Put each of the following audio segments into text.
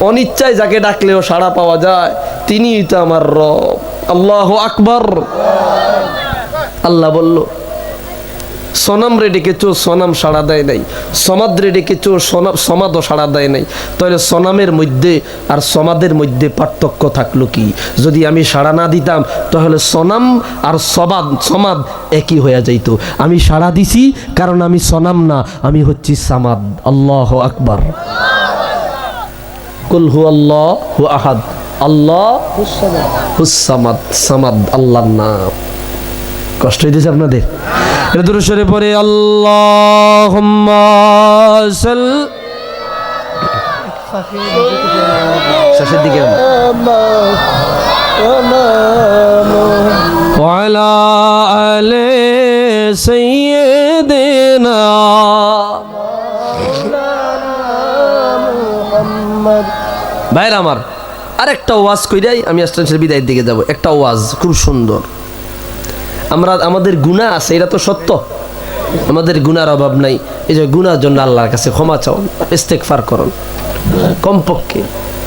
অনিচ্ছায় যাকে ডাকলেও সাড়া পাওয়া যায়, তিনিই তো আমার রব। আল্লাহ আকবর। আল্লাহ বলল, সনাম রে ডেকেছো সনাম সাড়া দেয় নাই। সমাদ রে ডেকেছো সমাদও সাড়া দেয় নাই। তাহলে সনামের মধ্যে আর সমাদের মধ্যে পার্থক্য থাকল কি? যদি আমি সাড়া না দিতাম, তাহলে সনাম আর সবাদ, সমাদ একই হয়ে যাইতো। আমি সাড়া দিছি, কারণ আমি সনাম না, আমি হচ্ছি সামাদ। আল্লাহ আকবার। কুল হু আল্লাহ হু আহাদ আল্লাহ হুসামাদ সামাদ আল্লাহর নাম কষ্ট হইতেছে আপনাদের এটা দূরে সরে পরে আল্লাহ শেষের দিকে وعلى آل سيدنا ভাইরা আমার, আরেকটা ওয়াজ কইরাই আমি আস্তে বিদায়ের দিকে যাব। একটা ওয়াজ, খুব সুন্দর। আমরা, আমাদের গুণা আছে, এটা তো সত্য। আমাদের গুনার অভাব নাই। এই যে গুনার জন্য আল্লাহর কাছে ক্ষমা চাও ইস্তেকফার করুন। কমপক্ষে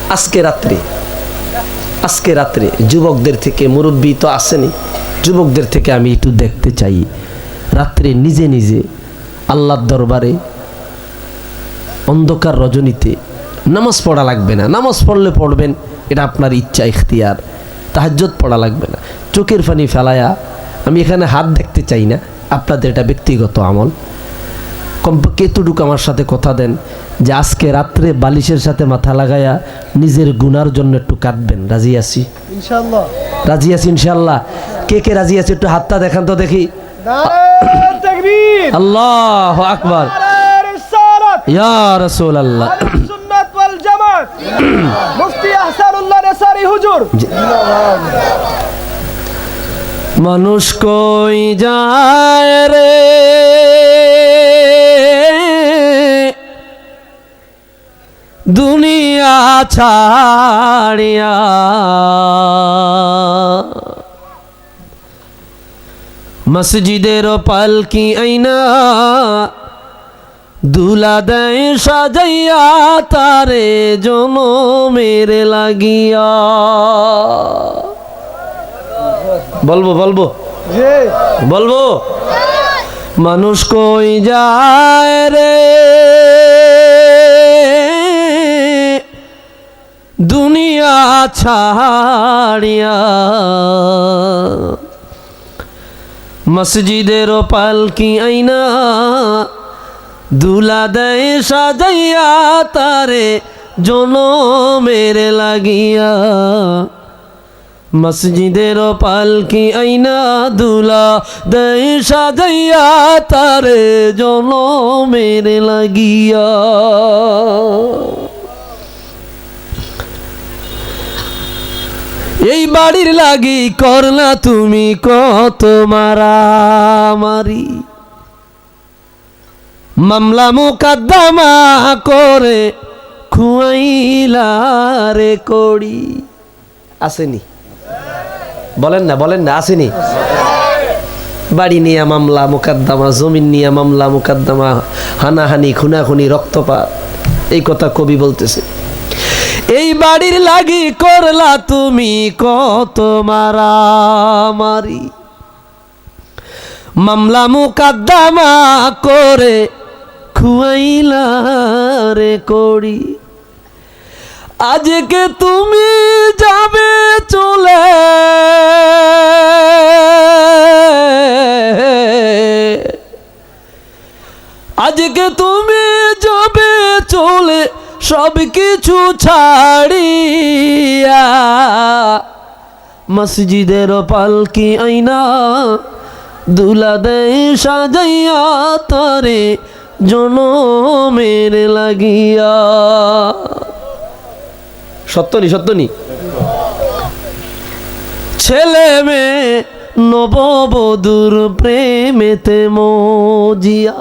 আজকে রাত্রে আজকে রাত্রে যুবকদের থেকে, মুরব্বী তো আসেনি, যুবকদের থেকে আমি একটু দেখতে চাই। রাত্রে নিজে নিজে আল্লাহর দরবারে অন্ধকার রজনীতে নামাজ পড়া লাগবে না। নামাজ পড়লে পড়বেন এটা আপনার ইচ্ছা ইখতিয়ার। তাহাজ্জত পড়া লাগবে না। চোখের পানি ফেলায়া আমি এখানে হাত দেখতে চাই না। আপনাদের এটা ব্যক্তিগত আমল। কমপক্ষে এতটুকু আমার সাথে কথা দেন যে আজকে রাত্রে বালিশের সাথে মাথা লাগায়া নিজের গুনার জন্য একটু কাঁদবেন। রাজি আছি? রাজি আছি ইনশাল্লাহ কে কে রাজি আছে একটু হাতটা দেখান তো দেখি। আল্লাহ আকবার। ইয়া রসুল আল্লাহ আহলুস সুন্নাত ওয়াল জামাত মুফতি আহসানুল্লাহ রেসারি হুজুর। মানুষ কই যায় রে? দুনিয়া ছাড়িয়া মসজিদের পালকি আইনা দুলা দেয় সাজাইয়া তারে জনমের লাগিয়া। বলব বলব? বলব? মানুষ কই যায় রে? দুনিয়া ছাড়িয়া। মসজিদের পালকি আইনা দুলা দেয়, সাজাইয়া তারে জনমের লাগিয়া। মসজিদের পালকি আইনা দুলা দেয়, সাজাইয়া তারে জনমের লাগিয়া। এই বাড়ির লাগি করলা তুমি কত মারামারি। মামলা মোকদ্দমা করে খুয়াইলা রে কড়ি। আসেনি। বলেন না বলেন না, আসেনি। বাড়ি নিয়ে মামলা মোকদ্দমা, জমিন নিয়ে মামলা মোকদ্দমা, হানাহানি, খুনাখুনি, রক্তপাত, এই কথা কবি বলতেছে। এই বাড়ির লাগি করলা তুমি কত মারামারি। মামলা মোকদ্দমা করে খুয়াইলা রে করি আজকে তুমি যাবে চলে। আজকে তুমি যাবে চলে, সব কিছু ছাড়িয়া। মসজিদের পালকি আইনা দুলা দেয় সাজাইয়া তারে। জনমের লাগিয়া। সত্যনি সত্যনি। ছেলে মেয়ে নববধূর প্রেমেতে মজিয়া।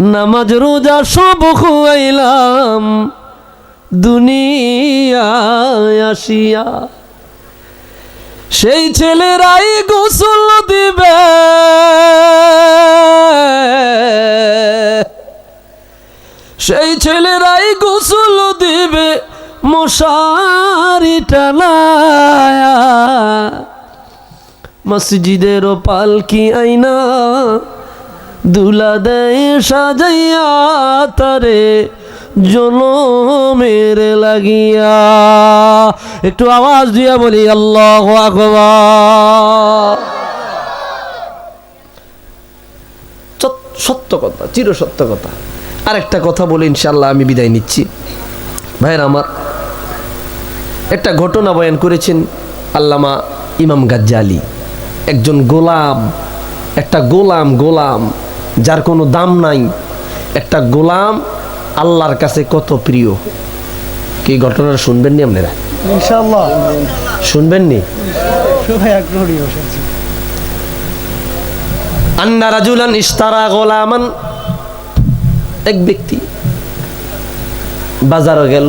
নামাজ, রোজা সব খুয়াইলাম দুনিয়া আসিয়া। সেই ছেলেরাই গোসল দিবে। সেই ছেলেরাই গোসল দিবে মশারি টানায়া। মসজিদের পালকি আইনা দুলা দেয় সাজাইয়া তারে। জনমের লাগিয়া। একটু আওয়াজ দিয়া বলি, আল্লাহ সত্য কথা, চির সত্য কথা। আরেকটা কথা বলে ইনশাল্লাহ আমি বিদায় নিচ্ছি। ভাইয়ের আমার, একটা ঘটনা বয়ান করেছেন আল্লামা ইমাম গাজ্জালি। একজন গোলাম, একটা গোলাম গোলাম, যার কোনো দাম নাই। একটা গোলাম আল্লাহর কাছে কত প্রিয়? কি ঘটনাটা শুনবেন নি আপনারা? ইনশাআল্লাহ। শুনবেন নি সবাই আগ্রহী বসেছি আন্না রাজুলান ইস্তারা গোলামান। এক ব্যক্তি বাজারে গেল।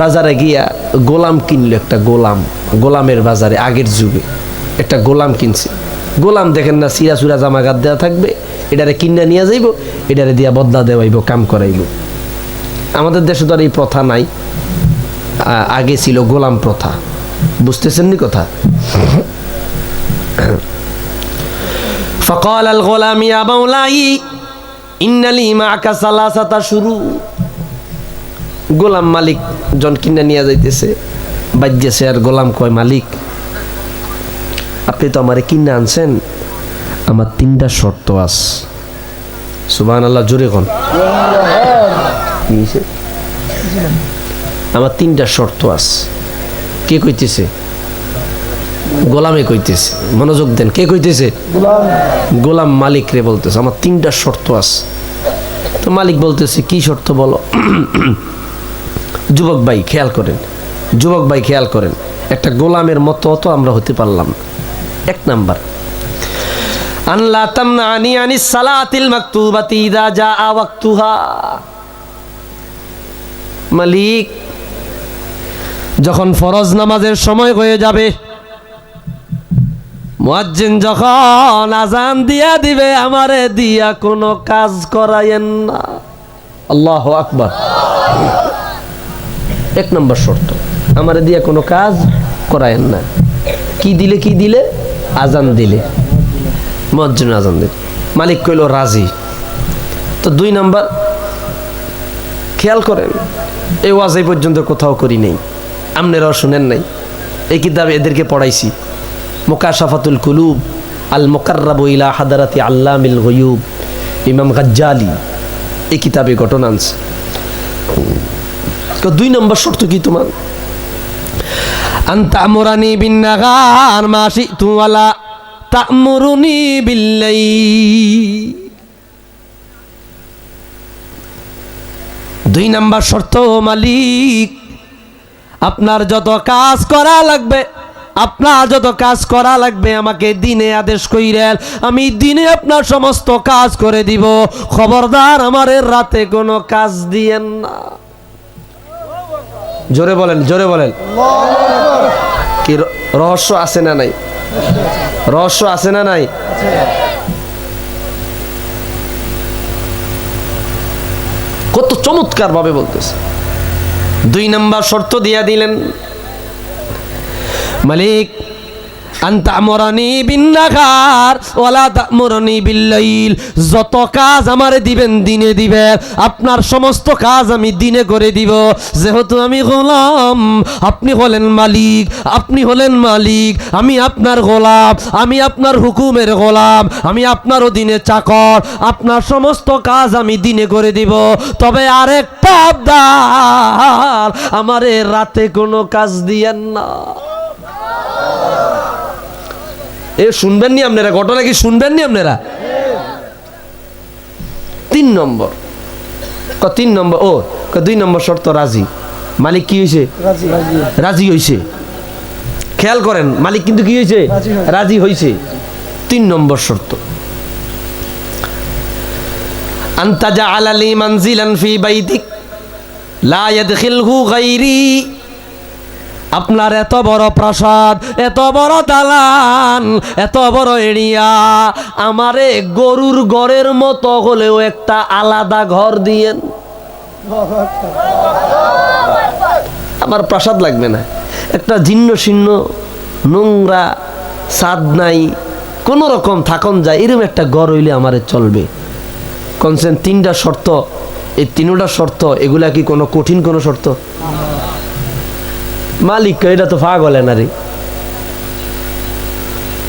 বাজারে গিয়া গোলাম কিনলো একটা গোলাম। গোলামের বাজারে আগের যুগে একটা গোলাম কিনছে। গোলাম দেখেন না সিরা সুরা জামা গাদ দেওয়া থাকবে। এটারে কিনা নিয়ে যাইব এটারে দিয়া বদলা দেওয়াইব কাম করাইব আমাদের দেশে তো আর এই প্রথা নাই আ- আগে ছিল গোলাম প্রথা বুঝতেছেন নি কথা فقال الغلام يا مولاي إن لي معك ثلاثة شروط গোলাম মালিক জন কিনা নিয়ে যাইতেছে বাজ্যেছে আর গোলাম কয় মালিক আপনি তো আমারে কিনা আনছেন আমার তিনটা শর্ত আস সুবান আল্লাহ জোরে কন। আমার তিনটা শর্ত আস কে কইতেছে? গোলামে কইতেছে। মনোযোগ দেন, কে কইতেছে? গোলাম মালিক রে বলতেছে। আমার তিনটা শর্ত আছে। তো মালিক বলতেছে, কি শর্ত বলো? যুবক ভাই, খেয়াল করেন। যুবক ভাই, খেয়াল করেন। একটা গোলামের মতো অত আমরা হতে পারলাম। এক নাম্বার। আনলা তামনানি আনি সালাতিল মাকতুবাতি ইদা জা ওয়াক্তুহা। মালিক, যখন ফরজ নামাজের সময় হয়ে যাবে, মুয়াজ্জিন যখন আজান দিয়া দিবে, আমারে দিয়া কোনো কাজ করায়েন না। আল্লাহ আকবার। এক নম্বর শর্ত, আমারে দিয়া কোনো কাজ করায়েন না। কি দিলে কি দিলে? আজান দিলে। মুয়াজ্জিন আজান মালিক কইল, রাজি। তো দুই নাম্বার, খেয়াল করেন, এই ওয়াজ এই পর্যন্ত কোথাও করি নেই। আমনেরাও শুনেন নাই। এই কিতাবে এদেরকে পড়াইছি। মোকাশাফাতুল কুলুব, আল মোকাররাবু ইলা হাদারাতি আল্লামিল গয়ুব, ইমাম গাজ্জালি, এই কিতাবে ঘটনা আনছে। তো দুই নম্বর শর্ত কি তোমার? আন্তা আমরানি বিন নাগার মাসি তুয়ালা তামরুনি বিল্লাই দুই নাম্বার শর্ত, মালিক, আপনার যত কাজ করা লাগবে, আপনার যত কাজ করা লাগবে, আমাকে দিনে আদেশ কইরেন আমি দিনে আপনার সমস্ত কাজ করে দিব। খবরদার আমার রাতে কোনো কাজ দিয়েন না। জোরে বলেন জোরে বলেন। কি রহস্য আছে না নাই? রহস্য আছে না নাই? কত চমৎকার ভাবে বলতেছে। দুই নাম্বার শর্ত দিয়া দিলেন মালিক যত কাজ আমারে দিবেন, দিনে দিবেন আপনার সমস্ত কাজ আমি দিনে করে দিব। যেহেতু আমি গোলাম, আপনি হলেন মালিক, আপনি হলেন মালিক, আমি আপনার গোলাম, আমি আপনার হুকুমের গোলাম, আমি আপনার অধীনে চাকর, আপনার সমস্ত কাজ আমি দিনে করে দিব। তবে আরেকটা আবদার আমারে রাতে কোনো কাজ দিয়েন না। এ শুনবেন নি আপনারা? ঘটনা কি শুনবেন নি আপনারা? তিন নম্বর। ক তিন নম্বর ও ক দুই নম্বর শর্ত রাজি। মালিক কি হয়েছে রাজি হয়েছে খেয়াল করেন মালিক কিন্তু কি হয়েছে রাজি হয়েছে। রাজি হয়েছে তিন নম্বর শর্ত। আন্তাজা আলালি মানজিলান ফি বাইতিক লা ইয়াদখিলহু গায়রি আপনার এত বড় প্রাসাদ, এত বড় দালান, এত বড় এরিয়া। আমারে গরুর ঘরের মতো হলেও একটা আলাদা ঘর দিয়েন। আমার প্রাসাদ লাগবে না। একটা জীর্ণ শীর্ণ নোংরা সাদ নাই, কোনো রকম থাকন যায়, এরকম একটা ঘর হইলে আমারে চলবে। কনসেন তিনটা শর্ত, এই তিনটা শর্ত, এগুলা কি কোনো কঠিন কোনো শর্ত? মালিক, এটা তো পাগলে না রে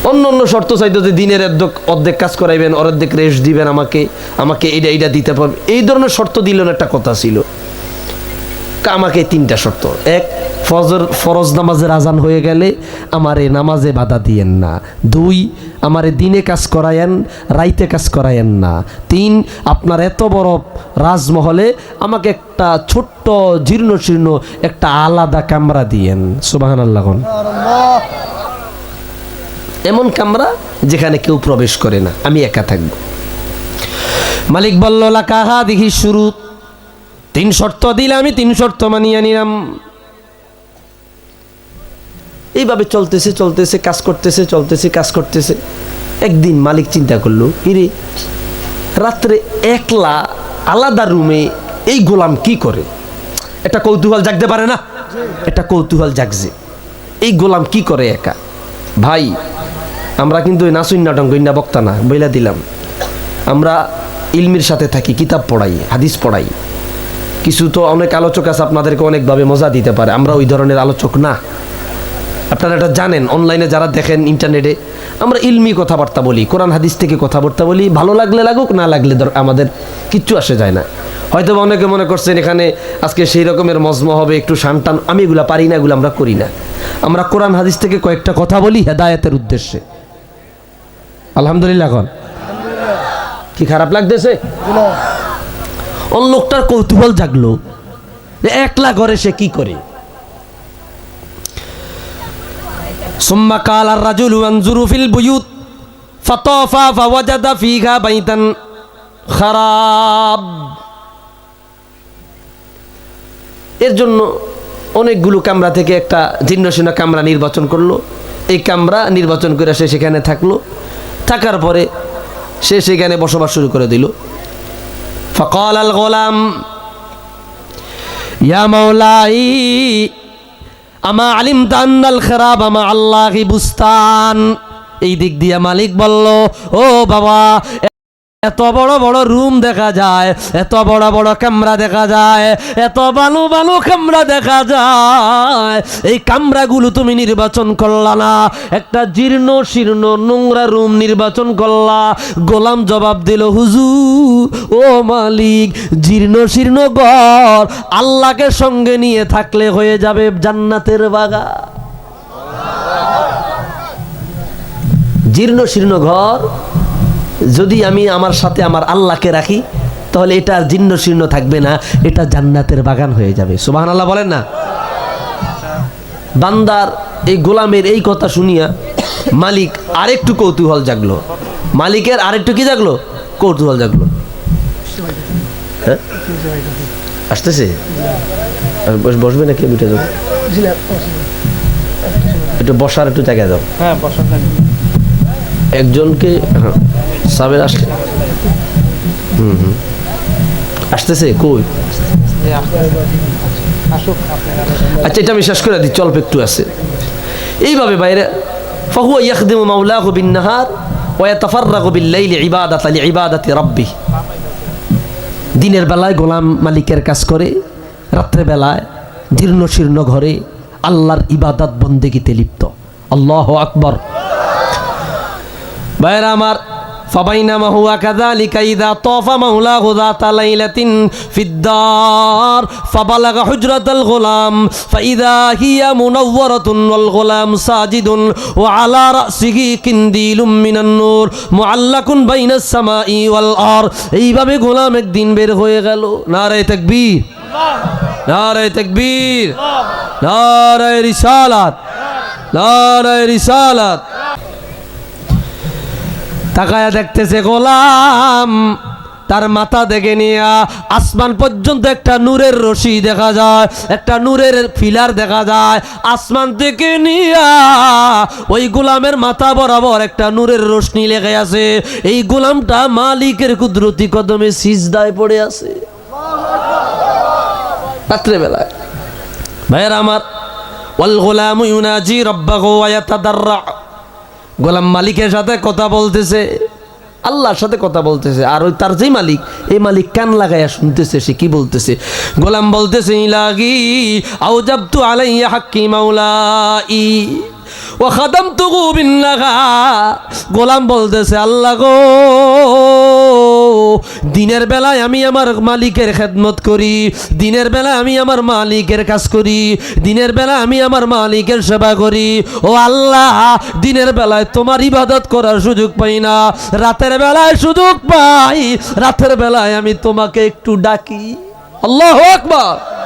অন্য অন্য শর্ত চাইতো যে দিনের অর্ধেক অর্ধেক কাজ করাইবেন, অর্ধেক রেস্ট দিবেন আমাকে আমাকে এইটা এইটা দিতে পারবে এই ধরনের শর্ত দিলেন একটা কথা ছিল। আমাকে তিনটা শর্ত। এক, ফজর, ফরজ নামাজের আজান হয়ে গেলে আমারে নামাজে বাধা দিয়েন না। দুই, আমারে দিনে কাজ করায়েন, রাইতে কাজ করায়েন না। তিন, আপনার এত বড় রাজমহলে আমাকে একটা ছোট্ট জীর্ণ শীর্ণ একটা আলাদা কামরা দিয়েন। সুবাহান আল্লাহ এমন কামরা যেখানে কেউ প্রবেশ করে না। আমি একা থাকব। মালিক বলল কাহা দেখি শুরু তিন শর্ত দিলে আমি তিন শর্ত মানিয়ে নিলাম। এইভাবে চলতেছে চলতেছে, কাজ করতেছে, চলতেছে, কাজ করতেছে। একদিন মালিক চিন্তা করল, ইরে, রাত্রে একলা আলাদা রুমে এই গোলাম কি করে? একটা কৌতূহল জাগতে পারে না? একটা কৌতূহল জাগছে। এই গোলাম কি করে একা? ভাই, আমরা কিন্তু নাসুন নাটক গইন্ডা বক্তা না, বইলা দিলাম। আমরা ইলমির সাথে থাকি, কিতাব পড়াই, হাদিস পড়াই। কিছু তো অনেক আলোচক আছে, আপনাদেরকে অনেকভাবে মজা দিতে পারে। আমরা ওই ধরনের আলোচক না। আপনারা এটা জানেন অনলাইনে যারা দেখেন ইন্টারনেটে আমরা ইলমি কথাবার্তা বলি, কোরআন হাদিস থেকে কথাবার্তা বলি, ভালো লাগলে লাগুক, না লাগলে আমাদের কিচ্ছু আসে যায় না। হয়তো অনেকে মনে করছেন এখানে আজকে সেই রকমের মজম হবে, একটু শানটান আমি এগুলা পারি না, এগুলো আমরা করি না। আমরা কোরআন হাদিস থেকে কয়েকটা কথা বলি হেদায়তের উদ্দেশ্যে। আলহামদুলিল্লাহ এখন। কি খারাপ লাগতেছে? ও লোকটার কৌতূহল জাগলো একলা ঘরে সে কি করে? সুম্মা কাল আর রাজুল আনজুরু ফিল বুয়ুত, ফাতাফা ফাওয়াজাদা ফিহা বাইতান খারাপ এর জন্য অনেকগুলো কামরা থেকে একটা জীর্ণশীর্ণ কামরা নির্বাচন করল। এই ক্যামরা নির্বাচন করে সে সেখানে থাকল। থাকার পরে সে সেখানে বসবাস শুরু করে দিল। ফকাল আল يا مولاي, أما আমা আলিম الخراب مع আল্লাহ বুস্তান এই দিক দিয়ে মালিক বলল, ও বাবা এত বড় বড় রুম দেখা যায়, এত বড় বড় কামরা দেখা যায়, এত বালু বালু কামরা দেখা যায়। এই কামরাগুলো তুমি নির্বাচন করলা না, একটা জীর্ণ শীর্ণ নোংরা রুম নির্বাচন করলা। গোলাম জবাব দিল, হুজুর, ও মালিক, জীর্ণ শীর্ণ ঘর, আল্লাহকে সঙ্গে নিয়ে থাকলে হয়ে যাবে জান্নাতের বাগা জীর্ণ শীর্ণ ঘর যদি আমি আমার সাথে আমার আল্লাহকে রাখি তাহলে এটা আর জীর্ণ শীর্ণ থাকবে না এটা জান্নাতের বাগান হয়ে যাবে। সুবাহান আল্লাহ বলেন না? বান্দার এই গোলামের এই কথা শুনিয়া মালিক আরেকটু কৌতূহল জাগলো। মালিকের আরেকটু কি জাগলো? কৌতূহল জাগলো। হ্যাঁ? আসতেছে? বস- বসবে নাকি উঠে যাব একটু বসার একটু জায়গা দাও হ্যাঁ একজনকে হ্যাঁ, সাবের আসলে। হুম হুম আসতেছে কই? আচ্ছা এটা আমি শেষ করে দিচ্ছি অল্প একটু আছে। এইভাবে বাইরে নাহার ওয়া ইয়াতাফাররাগু বিল লাইলি ইবাদাতা লিইবাদাতি রাব্বি। দিনের বেলায় গোলাম মালিকের কাজ করে রাত্রে বেলায় জীর্ণ শীর্ণ ঘরে আল্লাহর ইবাদত বন্দেগিতে লিপ্ত। আল্লাহ আকবর। ভাইরা আমার فبينما هو كذلك إذا طاف مولاه ذات ليلة في الدار فبلغ حجرة الغلام فإذا هي منورة والغلام ساجد وعلى رأسه كنديل من النور معلق بين السماء والأرض এইভাবে গোলাম একদিন বের হয়ে গেল নারে তাকবীর নারে তাকবীর নারে রিসালাত নারে রিসালাত তাকায়া দেখতেছে গোলাম। তার মাথা দেখে নিয়া আসমান পর্যন্ত একটা নূরের রশি দেখা যায়, একটা নূরের ফিলার দেখা যায়। আসমান থেকে নিয়া ওই গোলামের মাথা বরাবর একটা নূরের রশ্মি লেগে আছে। এই গোলামটা মালিকের কুদরতি কদমে সিজদায় পড়ে আছে। রাত্রেবেলায়। ভাইয়ের আমার, ওয়াল গোলাম ইউনাজি রব্বাহু ওয়ায়াতাদাররা গোলাম মালিকের সাথে কথা বলতেছে, আল্লাহর সাথে কথা বলতেছে, আর ওই তার যেই মালিক, এই মালিক কান লাগাইয়া শুনতেছে, সে কি বলতেছে? গোলাম বলতেছে, ইলাগি আউজাবতু আলাইয়া হাক্কি মাওলাই ও খাদাম তু গোবিন্দা গোলাম বলতেছে, আল্লাহ গো দিনের বেলায় আমি আমার মালিকের খেদমত করি, দিনের বেলায় আমি আমার মালিকের কাজ করি, দিনের বেলা আমি আমার মালিকের সেবা করি। ও আল্লাহ, দিনের বেলায় তোমার ইবাদত করার সুযোগ পাই না, রাতের বেলায় সুযোগ পাই, রাতের বেলায় আমি তোমাকে একটু ডাকি। আল্লাহ আকবার।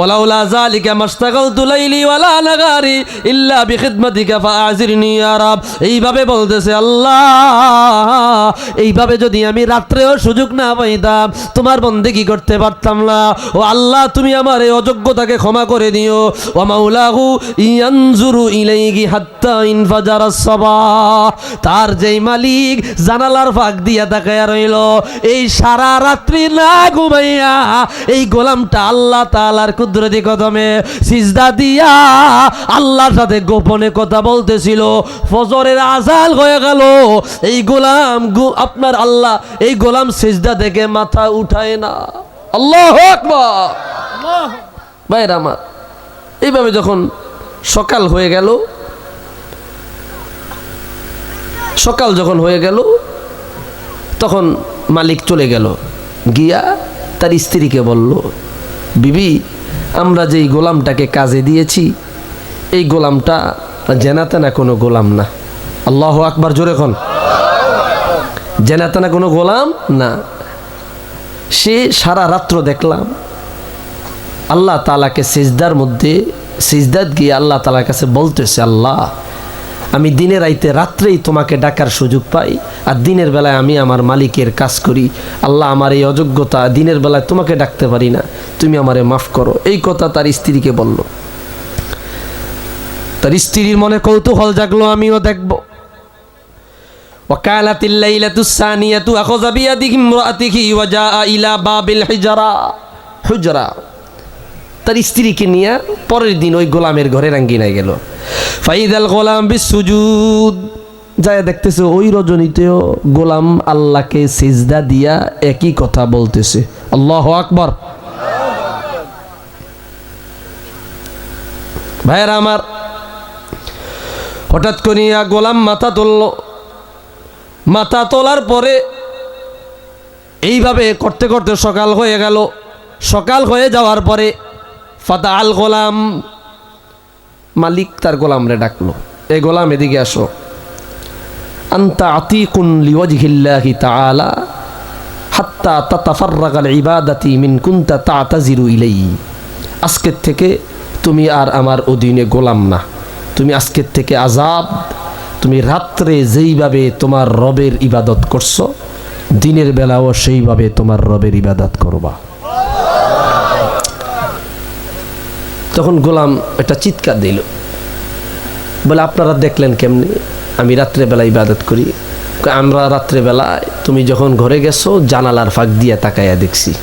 ওলাউলা জালিকা মাস্তাগাল দুলাইলি ওয়ালা নাগারি ইল্লা বিখিদমাতিকা ফাআজিরনি ইয়া রাব। এইভাবে বলতেছে আল্লাহ। এইভাবে যদি আমি রাত্রেও সুযোগ না পাইতাম, তোমার বন্দে কি করতে পারতাম না? ও আল্লাহ, তুমি আমার এই অযোগ্যতাকে ক্ষমা করে দিও। ও মাউলাহু ইয়ানজুরু ইলাইহি হাত্তা ইনফাজার সাবাহ তার যেই মালিক জানালার ফাঁক দিয়া তাকায়া রইল, এই সারা রাত্রি না ঘুমাইয়া এই গোলামটা আল্লাহ তাআলার কুদরতি কদমে সিজদা দিয়া আল্লাহর সাথে গোপনে কথা বলতেছিল। ফজরের আজাল হয়ে গেল। এই গোলাম আপনার আল্লাহ এই গোলাম সিজদা থেকে মাথা উঠায় না। আল্লাহ ভাইরা আমার, এইভাবে যখন সকাল হয়ে গেল, সকাল যখন হয়ে গেল, তখন মালিক চলে গেল। গিয়া তার স্ত্রীকে বলল, বিবি আমরা যেই গোলামটাকে কাজে দিয়েছি, এই গোলামটা জেনাতেনা কোনো গোলাম না। আল্লাহ আকবার, জোরে খন জেনাতেনা কোনো গোলাম না। সে সারা রাত্র দেখলাম, আল্লাহ তালাকে সিজদার মধ্যে, সিজদাত গিয়ে আল্লাহ তালার কাছে বলতেছে, আল্লাহ আমি দিনের রাইতে রাত্রেই তোমাকে ডাকার সুযোগ পাই আর দিনের বেলায় আমি আমার মালিকের কাজ করি আল্লাহ আমার এই অযোগ্যতা দিনের বেলায় তোমাকে ডাকতে পারি না তুমি আমারে মাফ করো এই কথা তার স্ত্রীকে বলল তার স্ত্রীর মনে কৌতূহল জাগলো আমিও দেখব وكانت الليلة الثانية أخذ بيده امرأته وجاء إلى باب الحجرة حجرة তার স্ত্রীকে নিয়ে পরের দিন ওই গোলামের ঘরে রাঙ্গিনায় গেল। ফাইদাল গোলাম বিশ্বজুদ যায় দেখতেছে ওই রজনীতেও গোলাম আল্লাহকে সিজদা দিয়া একই কথা বলতেছে। আল্লাহ আকবর। ভাইয়েরা আমার, হঠাৎ করিয়া গোলাম মাথা তুলল মাথা তোলার পরে এইভাবে করতে করতে সকাল হয়ে গেল। সকাল হয়ে যাওয়ার পরে ফাতা আল গোলাম, মালিক তার গোলামরে ডাকলো। এই গোলাম, এদিকে আসো। আন্তা আতিকুন লিওয়াজহিল্লাহি তাআলা, হাত্তা তাতাফাররাগাল ইবাদাতি মিন কুনতা তাতাজিরু ইলাইহি। আজকের থেকে তুমি আর আমার অধীনে গোলাম না। তুমি আজকের থেকে আজাদ তুমি রাত্রে যেইভাবে তোমার রবের ইবাদত করছ, দিনের বেলাও সেইভাবে তোমার রবের ইবাদত করবা। তখন গোলাম একটা চিৎকার দিল। বলে, আপনারা দেখলেন কেমনি? আমি রাত্রেবেলা ইবাদত করি। আমরা রাত্রেবেলায়, তুমি যখন ঘরে গেছো, জানালার ফাঁক দিয়ে তাকাইয়া দেখছি।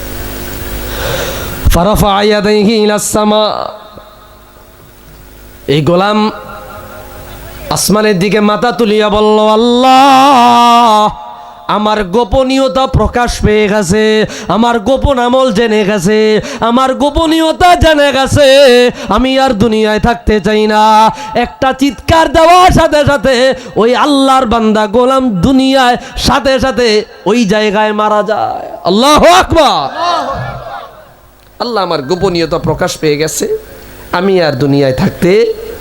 ফারাফা আয়াদাইহি ইলাস সামা এই গোলাম আসমানের দিকে মাথা তুলিয়া বলল, আল্লাহ! আমার গোপনীয়তা প্রকাশ পেয়ে গেছে, আমার গোপন আমল জেনে গেছে, আমার গোপনীয়তা জেনে গেছে, আমি আর দুনিয়ায় থাকতে চাই না। একটা চিৎকার দেওয়ার সাথে সাথে ওই আল্লাহর বান্দা গোলাম দুনিয়ায় সাথে সাথে ওই জায়গায় মারা যায়। আল্লাহ আকবার। আল্লাহ আমার গোপনীয়তা প্রকাশ পেয়ে গেছে, আমি আর দুনিয়ায় থাকতে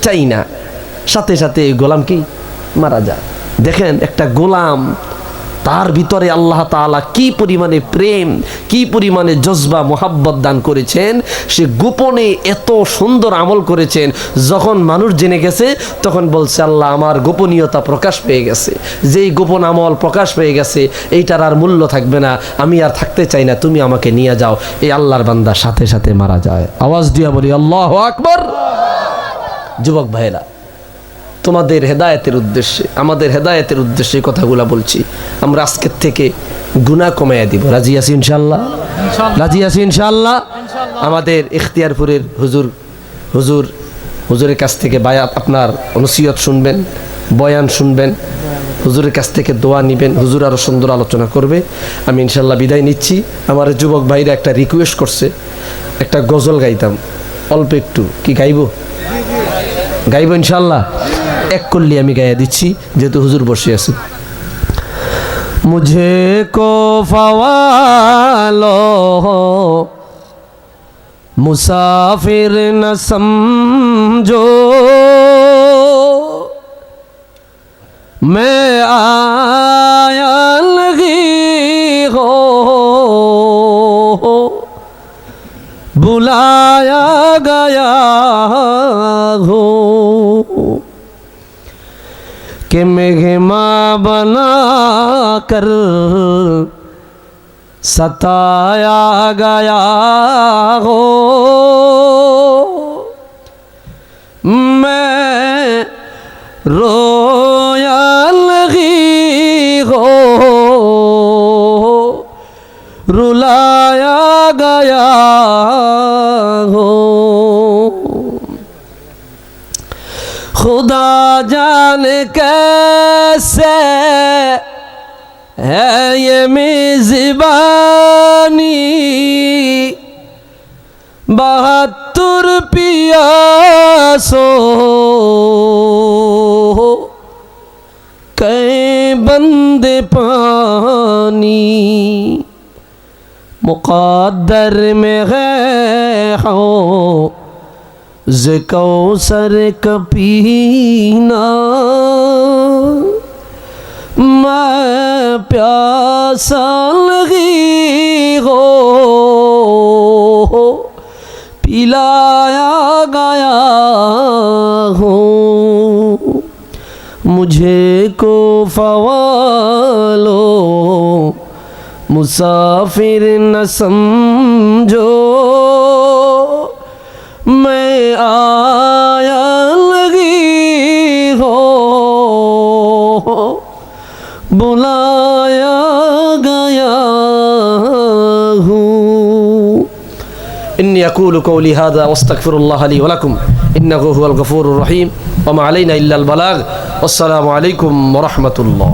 চাই না। সাথে সাথে গোলাম কি? মারা যায়। দেখেন, একটা গোলাম তার ভিতরে আল্লাহ তাআলা কি পরিমাণে প্রেম, কি পরিমাণে জজবা, মোহাব্বত দান করেছেন, সে গোপনে এত সুন্দর আমল করেছেন, যখন মানুষ জেনে গেছে, তখন বলছে, আল্লাহ, আমার গোপনীয়তা প্রকাশ পেয়ে গেছে। যেই গোপন আমল প্রকাশ পেয়ে গেছে, এইটার আর মূল্য থাকবে না, আমি আর থাকতে চাই না, তুমি আমাকে নিয়ে যাও। এই আল্লাহর বান্দা সাথে সাথে মারা যায়। আওয়াজ দিয়া বলি, আল্লাহ আকবর! যুবক ভাইরা তোমাদের হেদায়েতের উদ্দেশ্যে আমাদের হেদায়েতের উদ্দেশ্যে কথাগুলো বলছি। আমরা আজকের থেকে গুনাহ কমাইয়া দিব। রাজি আছি ইনশাল্লাহ রাজি আছি ইনশাল্লাহ আমাদের ইখতিয়ারপুরের হুজুর হুজুর হুজুরের কাছ থেকে বায়াত আপনার অনুসিয়ত শুনবেন বয়ান শুনবেন হুজুরের কাছ থেকে দোয়া নিবেন হুজুর আরও সুন্দর আলোচনা করবে। আমি ইনশাল্লাহ বিদায় নিচ্ছি। আমার যুবক ভাইরা একটা রিকোয়েস্ট করছে। একটা গজল গাইতাম। অল্প একটু। কি গাইবো? গাইব ইনশাল্লাহ এক কল্লি আমি গায়ে দিচ্ছি, যেহেতু হুজুর বসে আছেন মুঝে কো ফওয়ালো, মুসাফির না সমঝো। মে আয়া লগি হো, বুলায়া গয়া کہ مہما بنا کر ستایا گیا ہو۔ میں رویا لگی ہو۔ رولایا گیا ہو۔ خدا جان کیسے ہے یہ میزبانی؟ بہتر پیاسو کئی بند پانی؟ مقادر میں ہے ہو ز کو سر کپینا میں پیاسا لگی ہو پلایا گیا ہوں مجھے کو فوالو مسافر نہ سمجھ أقول قولي هذا واستغفر الله لي ولكم إنه هو الغفور الرحيم وما علينا إلا البلاغ والسلام عليكم ورحمة الله